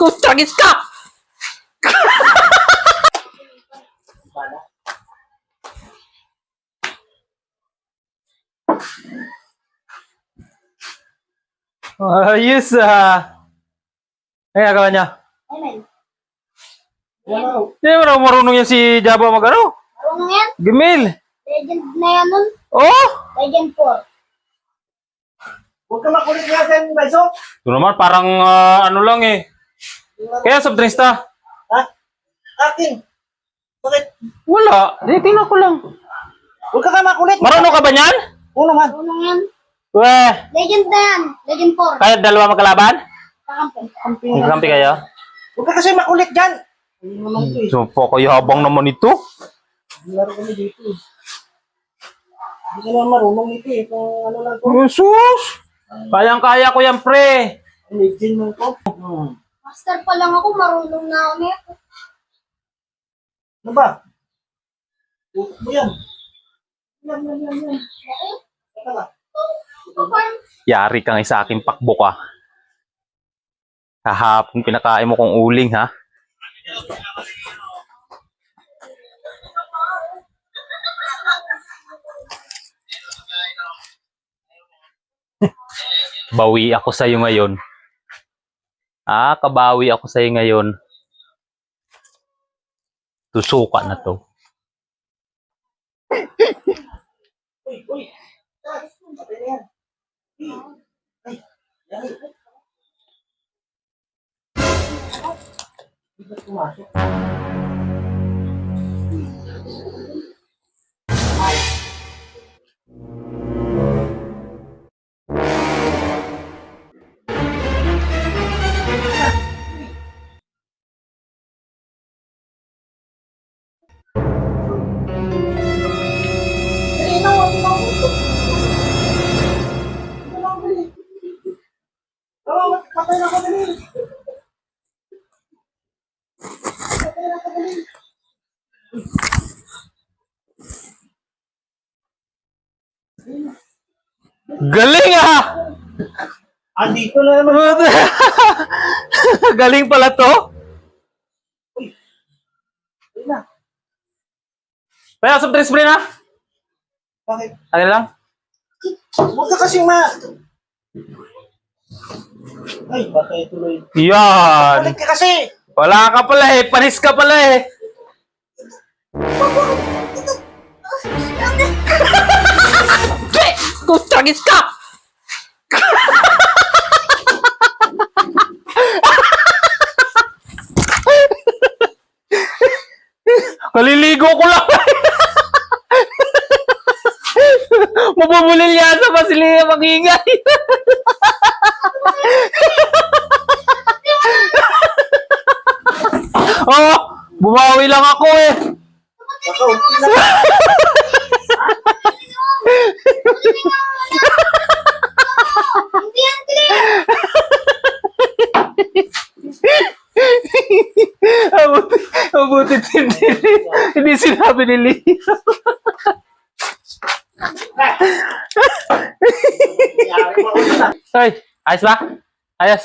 Kung tragis ka! Ayos ah! Ay, nagawa niya. Amen. Hindi mo na marunong yan si Jabo mag ano? Marunong yan? Gmail. Legend na yan nun. Oh! Legend 4. Huwag ka makulit natin, Baiso. Ito naman, parang ah, ano lang eh. Kaya soft drinks ta? Ha? Akin. Bakit? Wala. Di, tingnan ko lang. Huwag ka ka makulit. Marunong ka ba niyan? Oo naman. Marunong yan. Weh, Legend na yan. Legend 4. kayo dalawa magkalaban? Kakampi. Magkampi kayo? Huwag ka kasi makulit dyan. Hindi naman ito eh. So, po kayo habang naman ito. Laro kami dito eh. Hindi ka naman marunong ito eh. Kung ano lang to. Jesus! Kayang-kaya ko yan, pre. Legend mo to. Hmm. Master pa lang ako. Marunong na ako nito. Ano ba? Utok mo yan. Yan, yan, yan, yan. Okay? Teka lang. Yari ka nga sa aking pakbo ka. Kahapon pinakain mo kong uling, ha? Bawi ako sa'yo ngayon. Ah, kabawi ako sa'yo ngayon. Tusuka na to. Uy, uy. Na yan. Ay, Galing ah! Ah, dito na naman. Galing pala to. Kaya sa dress pre na. Bakit? Ano lang? Huwag ka kasing ma... Ay, patay tuloy. Yan. Balik ka kasi! Wala ka pala eh. Panis ka pala eh. Che! Kung tragis ka! Kaliligo ko lang. Mabubulil yata pa sila magingay. Oh, bumawi lang ako eh. Hindi yan clear. Abuti, abuti hindi, sinabi ni Leo. Hoy, ayos ba? Ayos.